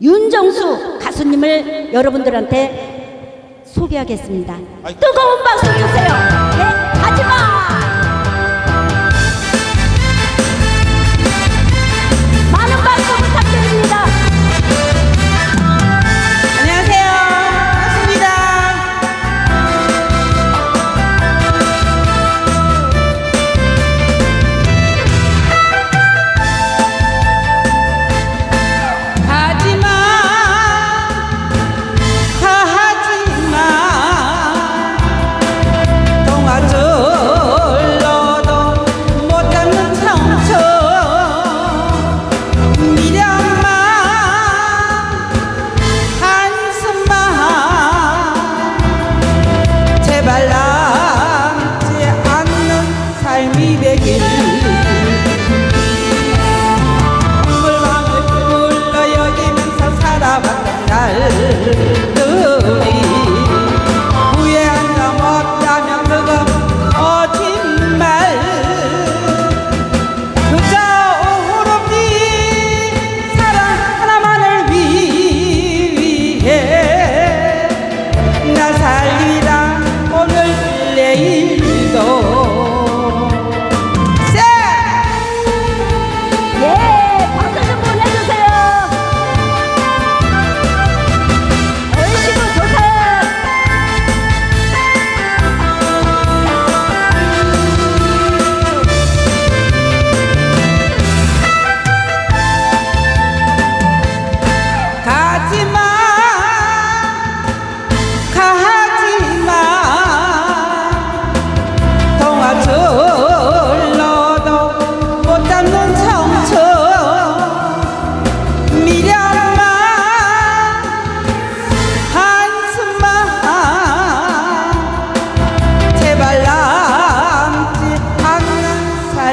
윤정수 가수님을 여러분들한테 소개하겠습니다. 뜨거운 박수 주세요. 살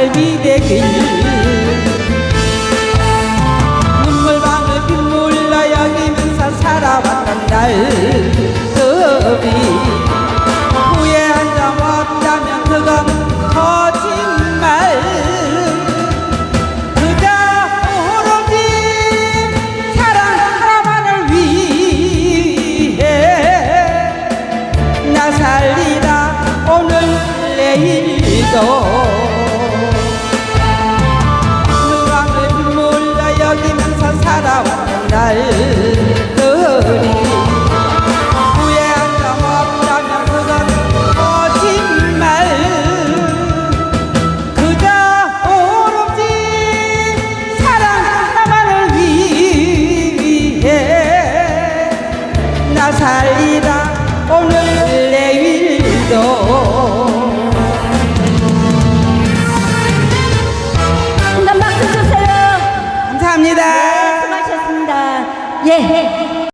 삶이 되길 눈물 방울 빗물러 여기면서 살아왔던 날들이 후회한 점 없다면 그건 거짓말. 그저 오로지 사랑 하나만을 위해 나 살리라 오늘 내일도 살리라 오늘 내일도 한단 박수 주세요. 감사합니다. 수고하셨습니다. 예,